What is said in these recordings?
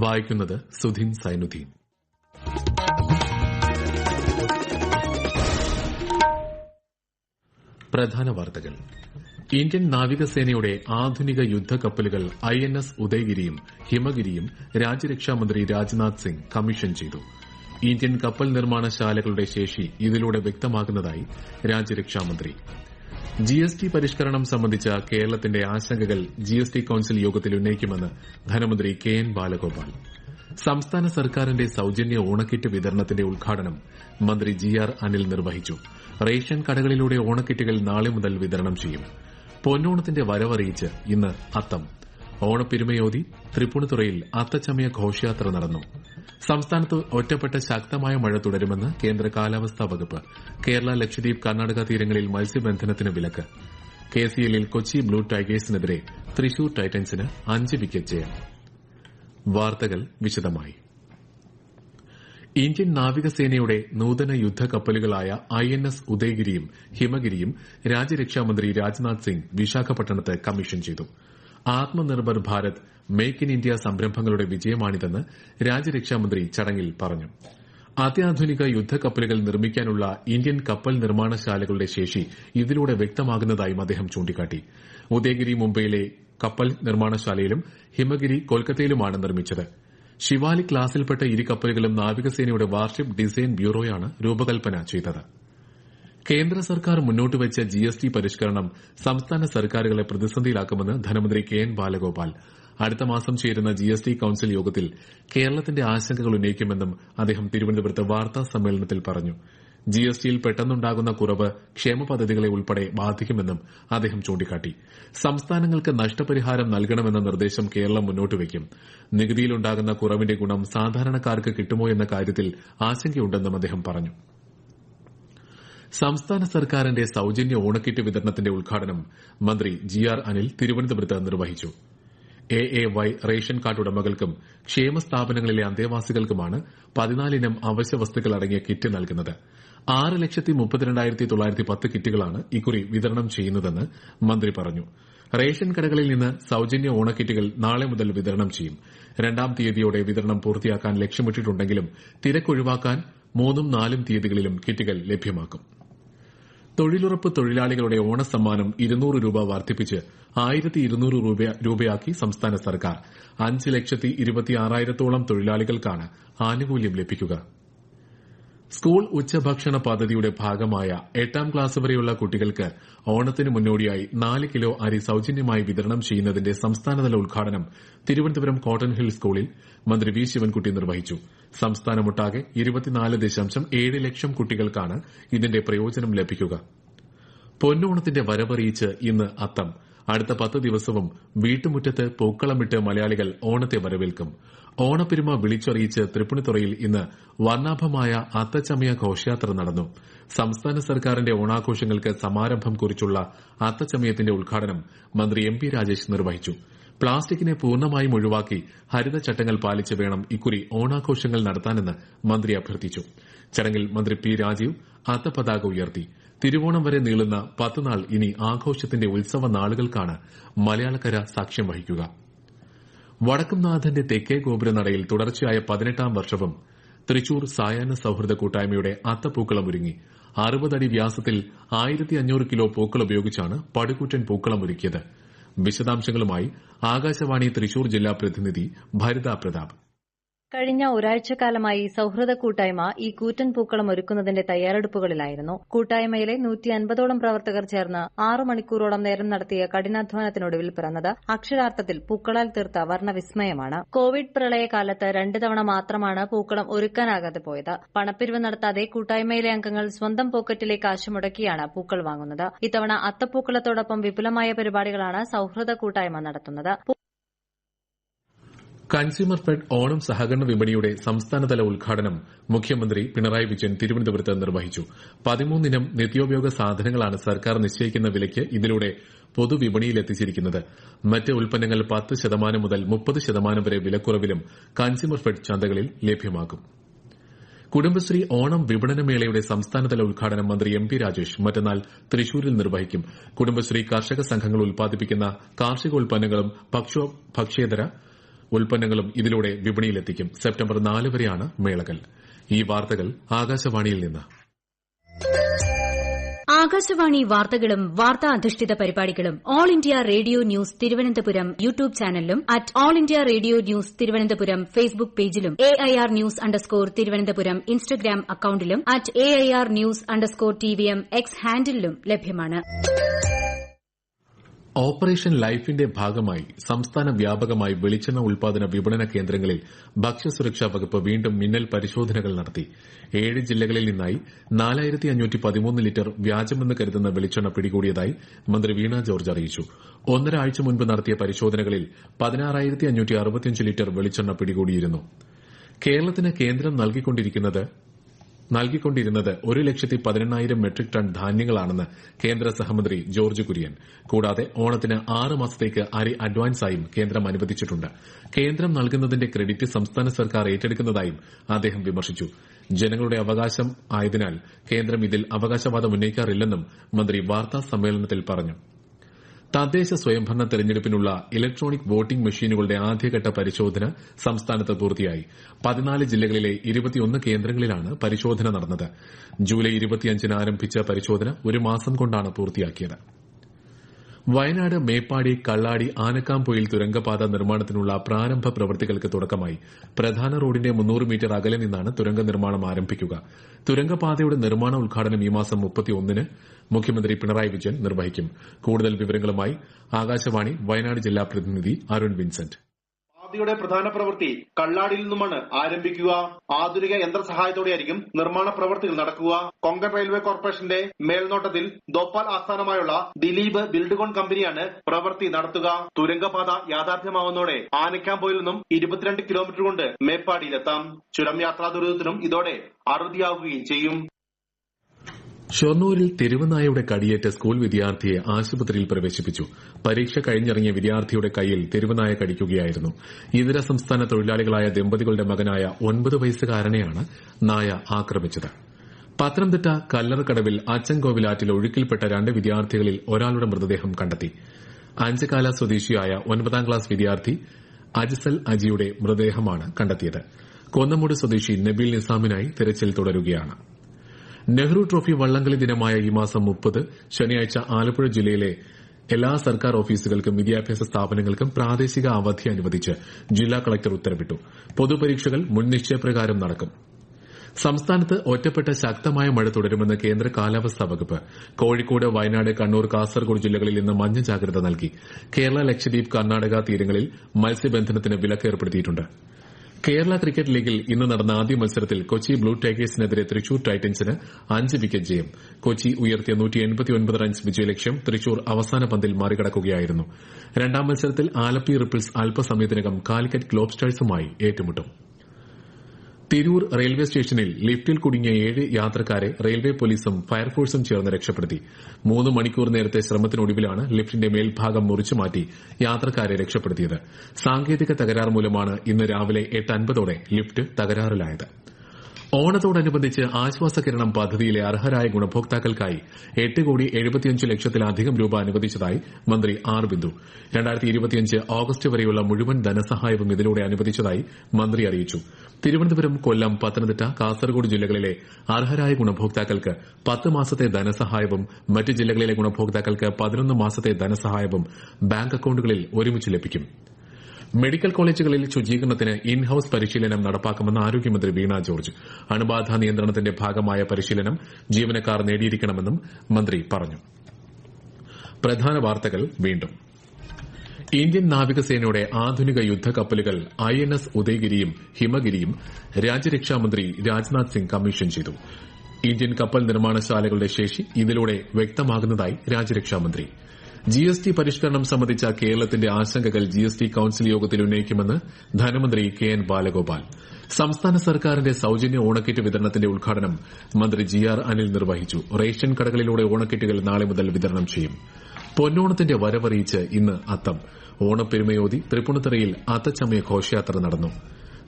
വായിക്കുന്നത് സുധിൻ സൈനുദ്ദീൻ. പ്രധാന വാർത്തകൾ. ഇന്ത്യൻ നാവികസേനയുടെ ആധുനിക യുദ്ധക്കപ്പലുകൾ ഐ എൻ എസ് ഉദയഗിരിയും ഹിമഗിരിയും രാജ്യരക്ഷാമന്ത്രി രാജ്നാഥ് സിംഗ് കമ്മീഷൻ ചെയ്തു. ഇന്ത്യൻ കപ്പൽ നിർമ്മാണശാലകളുടെ ശേഷി ഇതിലൂടെ വ്യക്തമാകുന്നതായി രാജ്യരക്ഷാമന്ത്രി. ജി എസ് ടി പരിഷ്കരണം സംബന്ധിച്ച കേരളത്തിന്റെ ആശങ്കകൾ ജി എസ് ടി കൌൺസിൽ യോഗത്തിൽ ഉന്നയിക്കുമെന്ന് ധനമന്ത്രി കെ എൻ ബാലഗോപാൽ. സംസ്ഥാന സർക്കാരിന്റെ സൌജന്യ ഓണക്കിറ്റ് വിതരണത്തിന്റെ ഉദ്ഘാടനം മന്ത്രി ജി ആർ അനിൽ നിർവഹിച്ചു. റേഷൻ കടകളിലൂടെ ഓണക്കിറ്റുകൾ നാളെ മുതൽ വിതരണം ചെയ്യും. പൊന്നോണത്തിന്റെ വരവറിയിച്ച് ഇന്ന് അത്തം. ഓണപ്പെരുമയോതി തൃപ്പൂണിത്തുറയിൽ അത്തച്ചമയ ഘോഷയാത്ര നടന്നു. സംസ്ഥാനത്ത് ഒറ്റപ്പെട്ട ശക്തമായ മഴ തുടരുമെന്ന് കേന്ദ്ര കാലാവസ്ഥാ വകുപ്പ്. കേരള ലക്ഷദ്വീപ് കർണാടക തീരങ്ങളിൽ മത്സ്യബന്ധനത്തിന് വിലക്ക്. കെസിഎല്ലിൽ കൊച്ചി ബ്ലൂ ടൈഗേഴ്സിനെതിരെ തൃശൂർ ടൈറ്റൻസിന് അഞ്ച് വിക്കറ്റ് ജയം. വാർത്തകൾ വിശദമായി. ഇന്ത്യൻ നാവികസേനയുടെ നൂതന യുദ്ധക്കപ്പലുകളായ ഐ എൻ എസ് ഉദയഗിരിയും ഹിമഗിരിയും രാജ്യരക്ഷാമന്ത്രി രാജ്നാഥ് സിംഗ് വിശാഖപട്ടണത്ത് കമ്മീഷൻ ചെയ്തു. Atmanirbhar Bharat make in India സംരംഭങ്ങളുടെ വിജയമാണിതെന്ന് രാജ്യരക്ഷാമന്ത്രി ചടങ്ങിൽ പറഞ്ഞു. അത്യാധുനിക യുദ്ധക്കപ്പലുകൾ നിർമ്മിക്കാനുള്ള ഇന്ത്യൻ കപ്പൽ നിർമ്മാണശാലകളുടെ ശേഷി ഇതിലൂടെ വ്യക്തമാകുന്നതായും അദ്ദേഹം ചൂണ്ടിക്കാട്ടി. ഉദയഗിരി മുംബൈയിലെ കപ്പൽ നിർമ്മാണശാലയിലും ഹിമഗിരി കൊൽക്കത്തയിലുമാണ് നിർമ്മിച്ചത്. ശിവാലി ക്ലാസിൽപ്പെട്ട ഇരു കപ്പലുകളും നാവികസേനയുടെ വാർഷിപ്പ് ഡിസൈൻ ബ്യൂറോയാണ് രൂപകൽപ്പന ചെയ്തത്. കേന്ദ്ര സർക്കാർ മുന്നോട്ടുവച്ച ജി എസ് ടി പരിഷ്കരണം സംസ്ഥാന സർക്കാരുകളെ പ്രതിസന്ധിയിലാക്കുമെന്ന് ധനമന്ത്രി കെ എൻ ബാലഗോപാൽ. അടുത്ത മാസം ചേരുന്ന ജി എസ് ടി കൌൺസിൽ യോഗത്തിൽ കേരളത്തിന്റെ ആശങ്കകൾ ഉന്നയിക്കുമെന്നും അദ്ദേഹം തിരുവനന്തപുരത്ത് വാർത്താ സമ്മേളനത്തിൽ പറഞ്ഞു. ജി എസ് ടിയിൽ പെട്ടെന്നുണ്ടാകുന്ന കുറവ് ക്ഷേമ പദ്ധതികളെ ഉൾപ്പെടെ ബാധിക്കുമെന്നും അദ്ദേഹം ചൂണ്ടിക്കാട്ടി. സംസ്ഥാനങ്ങൾക്ക് നഷ്ടപരിഹാരം നൽകണമെന്ന നിർദ്ദേശം കേരളം മുന്നോട്ട് വയ്ക്കും നികുതിയിലുണ്ടാകുന്ന കുറവിന്റെ ഗുണം സാധാരണക്കാർക്ക് കിട്ടുമോ എന്ന കാര്യത്തിൽ ആശങ്കയുണ്ടെന്നും അദ്ദേഹം പറഞ്ഞു. സംസ്ഥാന സർക്കാരിന്റെ സൌജന്യ ഓണക്കിറ്റ് വിതരണത്തിന്റെ ഉദ്ഘാടനം മന്ത്രി ജി ആർ അനിൽ തിരുവനന്തപുരത്ത് നിർവഹിച്ചു. A A Y ration card ഉടമകൾക്കും ക്ഷേമ സ്ഥാപനങ്ങളിലെ അന്തേവാസികൾക്കുമാണ് പതിനാലിനം അവശ്യ വസ്തുക്കൾ അടങ്ങിയ കിറ്റ് നൽകുന്നത്. ആറ് ലക്ഷത്തി മുപ്പത്തിരണ്ടായിരത്തി തൊള്ളായിരത്തി പത്ത് കിറ്റുകളാണ് ഇക്കുറി വിതരണം ചെയ്യുന്നതെന്ന് മന്ത്രി പറഞ്ഞു. റേഷൻ കടകളിൽ നിന്ന് സൌജന്യ ഓണക്കിറ്റുകൾ നാളെ മുതൽ വിതരണം ചെയ്യും. രണ്ടാം തീയതിയോടെ വിതരണം പൂർത്തിയാക്കാൻ ലക്ഷ്യമിട്ടിട്ടുണ്ടെങ്കിലും തിരക്കൊഴിവാക്കാൻ മൂന്നും നാലും തീയതികളിലും കിറ്റുകൾ ലഭ്യമാക്കും. തൊഴിലുറപ്പ് തൊഴിലാളികളുടെ ഓണസമ്മാനം ഇരുന്നൂറ് രൂപ വർദ്ധിപ്പിച്ച് ആയിരത്തി ഇരുന്നൂറ് രൂപയാക്കി സംസ്ഥാന സർക്കാർ. അഞ്ച് ലക്ഷത്തി ഇരുപത്തിയാറായിരത്തോളം തൊഴിലാളികൾക്കാണ് ആനുകൂല്യം ലഭിക്കുക. സ്കൂൾ ഉച്ചഭക്ഷണ പദ്ധതിയുടെ ഭാഗമായ എട്ടാം ക്ലാസ് വരെയുള്ള കുട്ടികൾക്ക് ഓണത്തിന് മുന്നോടിയായി നാല് കിലോ അരി സൌജന്യമായി വിതരണം ചെയ്യുന്നതിന്റെ സംസ്ഥാനതല ഉദ്ഘാടനം തിരുവനന്തപുരം കോട്ടൺ ഹിൽ സ്കൂളിൽ മന്ത്രി വി ശിവൻകുട്ടി നിർവഹിച്ചു. സംസ്ഥാനമൊട്ടാകെ ഇരുപത്തിനാല് ദശാംശം ഏഴ് ലക്ഷം കുട്ടികൾക്കാണ് ഇതിന്റെ പ്രയോജനം ലഭിക്കുക. പൊന്നോണത്തിന്റെ വരവറിയിച്ച് ഇന്ന് അത്തം. അടുത്ത പത്ത് ദിവസവും വീട്ടുമുറ്റത്ത് പൂക്കളമിട്ട് മലയാളികൾ ഓണത്തെ വരവേൽക്കും. ഓണപ്പെരുമ വിളിച്ചറിയിച്ച് തൃപ്പൂണിത്തുറയിൽ ഇന്ന് വർണാഭമായ അത്തച്ചമയ ഘോഷയാത്ര നടന്നു. സംസ്ഥാന സർക്കാരിന്റെ ഓണാഘോഷങ്ങൾക്ക് സമാരംഭം കുറിച്ചുള്ള അത്തച്ചമയത്തിന്റെ ഉദ്ഘാടനം മന്ത്രി എം പി രാജേഷ് നിർവഹിച്ചു. പ്ലാസ്റ്റിക്കിനെ പൂർണമായും ഒഴിവാക്കി ഹരിതചട്ടങ്ങൾ പാലിച്ച് വേണം ഇക്കുറി ഓണാഘോഷങ്ങൾ നടത്താനെന്ന് മന്ത്രി അഭ്യർത്ഥിച്ചു. ചടങ്ങിൽ മന്ത്രി പി രാജീവ് അത്തപതാക ഉയർത്തി. തിരുവോണം വരെ നീളുന്ന പത്ത് നാൾ ഇനി ആഘോഷത്തിന്റെ ഉത്സവ നാളുകൾക്കാണ് മലയാളക്കര സാക്ഷ്യം വഹിക്കുക. വടക്കുംനാഥന്റെ തെക്കേ ഗോപുരനടയിൽ തുടർച്ചയായ പതിനെട്ടാം വർഷവും തൃശൂർ സായാഹ്ന സൌഹൃദ കൂട്ടായ്മയുടെ അത്തപ്പൂക്കളം ഒരുങ്ങി. അറുപതടി വ്യാസത്തിൽ ആയിരത്തി അഞ്ഞൂറ് കിലോ പൂക്കൾ ഉപയോഗിച്ചാണ് പടുകൂറ്റൻ പൂക്കളം ഒരുക്കിയത്. വിശദാംശങ്ങളുമായി ആകാശവാണി തൃശൂർ ജില്ലാ പ്രതിനിധി ഭരിത പ്രതാപ്. കഴിഞ്ഞ ഒരാഴ്ചക്കാലമായി സൌഹൃദ കൂട്ടായ്മ ഈ കൂറ്റൻ പൂക്കളം ഒരുക്കുന്നതിന്റെ തയ്യാറെടുപ്പുകളിലായിരുന്നു. കൂട്ടായ്മയിലെ നൂറ്റി അൻപതോളം പ്രവർത്തകർ ചേർന്ന് ആറു മണിക്കൂറോളം നേരം നടത്തിയ കഠിനാധ്വാനത്തിനൊടുവിൽ പിറന്നത് അക്ഷരാർത്ഥത്തിൽ പൂക്കളാൽ തീർത്ത വർണവിസ്മയമാണ്. കോവിഡ് പ്രളയകാലത്ത് രണ്ട് തവണ മാത്രമാണ് പൂക്കളം ഒരുക്കാനാകാതെ പോയത്. പണപ്പിരിവ് നടത്താതെ കൂട്ടായ്മയിലെ അംഗങ്ങൾ സ്വന്തം പോക്കറ്റിലെ കാശ് മുടക്കിയാണ് പൂക്കൾ വാങ്ങുന്നത്. ഇത്തവണ അത്തപ്പൂക്കളത്തോടൊപ്പം വിപുലമായ പരിപാടികളാണ് സൌഹൃദ കൂട്ടായ്മ നടത്തുന്നത്. കൺസ്യൂമർ ഫെഡ് ഓണം സഹകരണ വിപണിയുടെ സംസ്ഥാനതല ഉദ്ഘാടനം മുഖ്യമന്ത്രി പിണറായി വിജയൻ തിരുവനന്തപുരത്ത് നിർവഹിച്ചു. പതിമൂന്നിനം നിത്യോപയോഗ സാധനങ്ങളാണ് സർക്കാർ നിശ്ചയിക്കുന്ന വിലയ്ക്ക് ഇതിലൂടെ പൊതുവിപണിയിൽ എത്തിച്ചിരിക്കുന്നത് മറ്റ് ഉൽപ്പന്നങ്ങൾ പത്ത് ശതമാനം മുതൽ മുപ്പത് ശതമാനം വരെ വിലക്കുറവിലും കൺസ്യൂമർ ഫെഡ് ചന്തകളിൽ ലഭ്യമാകും. കുടുംബശ്രീ ഓണം വിപണനമേളയുടെ സംസ്ഥാനതല ഉദ്ഘാടനം മന്ത്രി എം പി രാജേഷ് മറ്റന്നാൾ തൃശൂരിൽ നിർവഹിക്കും. കുടുംബശ്രീ കർഷക സംഘങ്ങൾ ഉൽപ്പാദിപ്പിക്കുന്ന കാർഷികോൽപ്പന്നങ്ങളും ഭക്ഷ്യേതര ഉൽപ്പന്നങ്ങളും ഇതിലൂടെ വിപണിയിലെത്തിക്കും. സെപ്റ്റംബർ നാല് വരെയാണ് മേളകൾ. ഈ വാർത്തകൾ ആകാശവാണിയിൽ നിന്ന്. ആകാശവാണി വാർത്തകളും വാർത്താ അധിഷ്ഠിത പരിപാടികളും all India radio news Thiruvananthapuram YouTube ചാനലിലും at all India radio news Thiruvananthapuram Facebook പേജിലും A I R news underscore Thiruvananthapuram Instagram അക്കൌണ്ടിലും at A I R news underscore T V M X ഹാൻഡിലും ലഭ്യമാണ്. ഓപ്പറേഷൻ ലൈഫിന്റെ ഭാഗമായി സംസ്ഥാന വ്യാപകമായി വെളിച്ചെണ്ണ ഉൽപാദന വിപണന കേന്ദ്രങ്ങളിൽ ഭക്ഷ്യസുരക്ഷാ വകുപ്പ് വീണ്ടും മിന്നൽ പരിശോധനകൾ നടത്തി. ഏഴ് ജില്ലകളിൽ നിന്നായി ലിറ്റർ വ്യാജമെന്ന് കരുതുന്ന വെളിച്ചെണ്ണ പിടികൂടിയതായി മന്ത്രി വീണ ജോർജ് അറിയിച്ചു. ഒന്നര ആഴ്ച മുൻപ് നടത്തിയ പരിശോധനകളിൽ ലിറ്റർ വെളിച്ചെണ്ണ പിടികൂടിയിരുന്നു. കേരളത്തിന് കേന്ദ്രം നൽകിക്കൊണ്ടിരിക്കുന്നത് നൽകിക്കൊണ്ടിരുന്നത് ഒരു ലക്ഷത്തി പതിനെണ്ണായിരം മെട്രിക് ടൺ ധാന്യങ്ങളാണെന്ന് കേന്ദ്ര സഹമന്ത്രി ജോർജ് കുര്യൻ. കൂടാതെ ഓണത്തിന് ആറ് മാസത്തേക്ക് അരി അഡ്വാൻസായും കേന്ദ്രം അനുവദിച്ചിട്ടുണ്ട്. കേന്ദ്രം നൽകുന്നതിന്റെ ക്രെഡിറ്റ് സംസ്ഥാന സർക്കാർ ഏറ്റെടുക്കുന്നതായും അദ്ദേഹം വിമർശിച്ചു. ജനങ്ങളുടെ അവകാശം ആയതിനാൽ കേന്ദ്രം ഇതിൽ അവകാശവാദം ഉന്നയിക്കാറില്ലെന്നും മന്ത്രി വാർത്താ സമ്മേളനത്തിൽ പറഞ്ഞു. തദ്ദേശ സ്വയംഭരണ തെരഞ്ഞെടുപ്പിനുള്ള ഇലക്ട്രോണിക് വോട്ടിംഗ് മെഷീനുകളുടെ ആദ്യഘട്ട പരിശോധന സംസ്ഥാനത്ത് പൂർത്തിയായി. പതിനാല് ജില്ലകളിലെ കേന്ദ്രങ്ങളിലാണ് പരിശോധന നടന്നത്. ജൂലൈ ഇരുപത്തിയഞ്ചിന് ആരംഭിച്ച പരിശോധന ഒരു മാസം കൊണ്ടാണ് പൂർത്തിയാക്കിയത്. വയനാട് മേപ്പാടി കള്ളാടി ആനക്കാംപൊയിൽ തുരങ്കപാത നിർമ്മാണത്തിനുള്ള പ്രാരംഭ പ്രവൃത്തികൾക്ക് തുടക്കമായി. പ്രധാന റോഡിന്റെ മുന്നൂറ് മീറ്റർ അകലെ നിന്നാണ് തുരങ്ക നിർമ്മാണം ആരംഭിക്കുക. തുരങ്കപാതയുടെ നിർമ്മാണ ഉദ്ഘാടനം ഈ മാസം മുപ്പത്തിയൊന്നിന് മുഖ്യമന്ത്രി പിണറായി വിജയൻ നിർവഹിക്കും. കൂടുതൽ വിവരങ്ങളുമായി ആകാശവാണി വയനാട് ജില്ലാ പ്രതിനിധി അരുൺ വിൻസെന്റ്. പാതയുടെ പ്രധാന പ്രവൃത്തി കള്ളാടിയിൽ നിന്നുമാണ് ആരംഭിക്കുക. ആധുനിക യന്ത്രസഹായത്തോടെയായിരിക്കും നിർമ്മാണ പ്രവൃത്തികൾ നടക്കുക. കൊങ്കൺ റെയിൽവേ കോർപ്പറേഷന്റെ മേൽനോട്ടത്തിൽ ദോപ്പാൽ ആസ്ഥാനമായുള്ള ദിലീപ് ബിൽഡ്കോൺ കമ്പനിയാണ് പ്രവൃത്തി നടത്തുക. തുരങ്കപാത യാഥാർത്ഥ്യമാവുന്നതോടെ ആനക്കാമ്പോയിൽ നിന്നും ഇരുപത്തിരണ്ട് കിലോമീറ്റർ കൊണ്ട് മേപ്പാടിയിലെത്താം. ചുരം യാത്രാ ദുരിതത്തിനും ഇതോടെ അറുതിയാവുകയും ചെയ്യും. ഷൊർണൂരിൽ തെരുവുനായയുടെ കടിയേറ്റ സ്കൂൾ വിദ്യാർത്ഥിയെ ആശുപത്രിയിൽ പ്രവേശിപ്പിച്ചു. പരീക്ഷ കഴിഞ്ഞിറങ്ങിയ വിദ്യാർത്ഥിയുടെ കൈയിൽ തെരുവുനായ കടിക്കുകയായിരുന്നു. ഇതര സംസ്ഥാന തൊഴിലാളികളായ ദമ്പതികളുടെ മകനായ ഒൻപത് വയസ്സുകാരനെയാണ് നായ ആക്രമിച്ചത്. പത്തനംതിട്ട കല്ലറക്കടവിൽ അച്ചൻകോവിലാറ്റിൽ ഒഴുക്കിൽപ്പെട്ട രണ്ട് വിദ്യാർത്ഥികളിൽ ഒരാളുടെ മൃതദേഹം കണ്ടെത്തി. അഞ്ചുകാല സ്വദേശിയായ ഒൻപതാം ക്ലാസ് വിദ്യാർത്ഥി അജിസൽ അജിയുടെ മൃതദേഹമാണ് കണ്ടെത്തിയത്. കൊന്നമൂട് സ്വദേശി നബീൽ നിസാമിനായി തെരച്ചിൽ തുടരുകയാണ്. നെഹ്റു ട്രോഫി വള്ളംകളി ദിനമായ ഈ മാസം മുപ്പത് ശനിയാഴ്ച ആലപ്പുഴ ജില്ലയിലെ എല്ലാ സർക്കാർ ഓഫീസുകൾക്കും വിദ്യാഭ്യാസ സ്ഥാപനങ്ങൾക്കും പ്രാദേശിക അവധി അനുവദിച്ച് ജില്ലാ കളക്ടർ ഉത്തരവിട്ടു. പൊതുപരീക്ഷകൾ മുൻനിശ്ചയപ്രകാരം നടക്കും. സംസ്ഥാനത്ത് ഒറ്റപ്പെട്ട ശക്തമായ മഴ തുടരുമെന്ന് കേന്ദ്ര കാലാവസ്ഥാ വകുപ്പ് കോഴിക്കോട് വയനാട് കണ്ണൂർ കാസർഗോഡ് ജില്ലകളിൽ നിന്ന് മഞ്ഞ ജാഗ്രത നൽകി. കേരള ലക്ഷദ്വീപ് കർണാടക തീരങ്ങളിൽ മത്സ്യബന്ധനത്തിന് വിലക്ക് ഏർപ്പെടുത്തിയിട്ടുണ്ട്. കേരള ക്രിക്കറ്റ് ലീഗിൽ ഇന്ന് നടന്ന ആദ്യ മത്സരത്തിൽ കൊച്ചി ബ്ലൂ ടൈഗേഴ്സിനെതിരെ തൃശൂർ ടൈറ്റൻസിന് അഞ്ച് വിക്കറ്റ് ജയം. കൊച്ചി ഉയർത്തിയ റൺസ് വിജയലക്ഷ്യം തൃശൂർ അവസാന പന്തിൽ മറികടക്കുകയായിരുന്നു. രണ്ടാം മത്സരത്തിൽ ആലപ്പി റിപ്പിൾസ് അല്പസമയത്തിനകം കാലിക്കറ്റ് ഗ്ലോബ്സ്റ്റേഴ്സുമായി ഏറ്റുമുട്ടും. തിരൂർ റെയിൽവേ സ്റ്റേഷനിൽ ലിഫ്റ്റിൽ കുടുങ്ങിയ ഏഴ് യാത്രക്കാരെ റെയിൽവേ പോലീസും ഫയർഫോഴ്സും ചേർന്ന് രക്ഷപ്പെടുത്തി. മൂന്ന് മണിക്കൂർ നേരത്തെ ശ്രമത്തിനൊടുവിലാണ് ലിഫ്റ്റിന്റെ മേൽഭാഗം മുറിച്ചു മാറ്റി യാത്രക്കാരെ രക്ഷപ്പെടുത്തിയത്. സാങ്കേതിക തകരാർ മൂലമാണ് ഇന്ന് രാവിലെ എട്ട് അൻപതോടെ ലിഫ്റ്റ് തകരാറിലായത്. ഓണത്തോടനുബന്ധിച്ച് ആശ്വാസകിരണം പദ്ധതിയിലെ അർഹരായ ഗുണഭോക്താക്കൾക്കായി എട്ട് കോടി എഴുപത്തിയഞ്ച് ലക്ഷത്തിലധികം രൂപ അനുവദിച്ചതായി മന്ത്രി ആർ ബിന്ദു. ഓഗസ്റ്റ് വരെയുള്ള മുഴുവൻ ധനസഹായവും ഇതിലൂടെ അനുവദിച്ചതായി മന്ത്രി അറിയിച്ചു. തിരുവനന്തപുരം കൊല്ലം പത്തനംതിട്ട കാസർഗോഡ് ജില്ലകളിലെ അർഹരായ ഗുണഭോക്താക്കൾക്ക് പത്ത് മാസത്തെ ധനസഹായവും മറ്റ് ജില്ലകളിലെ ഗുണഭോക്താക്കൾക്ക് പതിനൊന്ന് മാസത്തെ ധനസഹായവും ബാങ്ക് അക്കൌണ്ടുകളിൽ ഒരുമിച്ച് ലഭിക്കും. മെഡിക്കൽ കോളേജുകളിൽ ശുചീകരണത്തിന് ഇൻ ഹൌസ് പരിശീലനം നടപ്പാക്കുമെന്ന് ആരോഗ്യമന്ത്രി വീണ ജോർജ്. അണുബാധ നിയന്ത്രണത്തിന്റെ ഭാഗമായ പരിശീലനം ജീവനക്കാർ നേടിയിരിക്കണമെന്നും മന്ത്രി പറഞ്ഞു. പ്രധാന വാർത്തകൾ വീണ്ടും. ഇന്ത്യൻ നാവികസേനയുടെ ആധുനിക യുദ്ധക്കപ്പലുകൾ ഐ എൻ എസ് ഉദയഗിരിയും ഹിമഗിരിയും രാജ്യരക്ഷാമന്ത്രി രാജ്നാഥ് സിംഗ് കമ്മീഷൻ ചെയ്തു. ഇന്ത്യൻ കപ്പൽ നിർമ്മാണശാലകളുടെ ശേഷി ഇതിലൂടെ വ്യക്തമാകുന്നതായി രാജ്യരക്ഷാമന്ത്രി. ജി എസ് ടി പരിഷ്കരണം സംബന്ധിച്ച കേരളത്തിന്റെ ആശങ്കകൾ ജി എസ് ടി കൌൺസിൽ യോഗത്തിൽ ഉന്നയിക്കുമെന്ന് ധനമന്ത്രി കെ എൻ ബാലഗോപാൽ. സംസ്ഥാന സർക്കാരിന്റെ സൌജന്യ ഓണക്കിറ്റ് വിതരണത്തിന്റെ ഉദ്ഘാടനം മന്ത്രി ജി ആർ അനിൽ നിർവഹിച്ചു. റേഷൻ കടകളിലൂടെ ഓണക്കിറ്റുകൾ നാളെ മുതൽ വിതരണം ചെയ്യും. പൊന്നോണത്തിന്റെ വരവറിയിച്ച് ഇന്ന് അത്തം. ഓണപ്പെരുമയോതി തൃപ്പൂണിത്തറയിൽ അത്തച്ചമയ ഘോഷയാത്ര നടന്നു.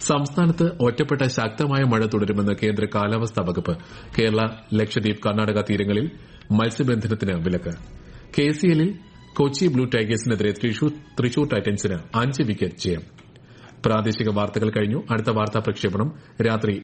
സംസ്ഥാനത്ത് ഒറ്റപ്പെട്ട ശക്തമായ മഴ തുടരുമെന്ന് കേന്ദ്ര കാലാവസ്ഥാ വകുപ്പ് കേരള ലക്ഷദ്വീപ് കർണാടക തീരങ്ങളിൽ മത്സ്യബന്ധനത്തിന് വിലക്ക്. കെസിഎല്ലിൽ കൊച്ചി ബ്ലൂ ടൈഗേഴ്സിനെതിരെ തൃശൂർ ടൈറ്റൻസിന് അഞ്ച് വിക്കറ്റ് ജയം. പ്രാദേശിക വാർത്തകൾ കഴിഞ്ഞു. അടുത്ത വാർത്താ പ്രക്ഷേപണം രാത്രി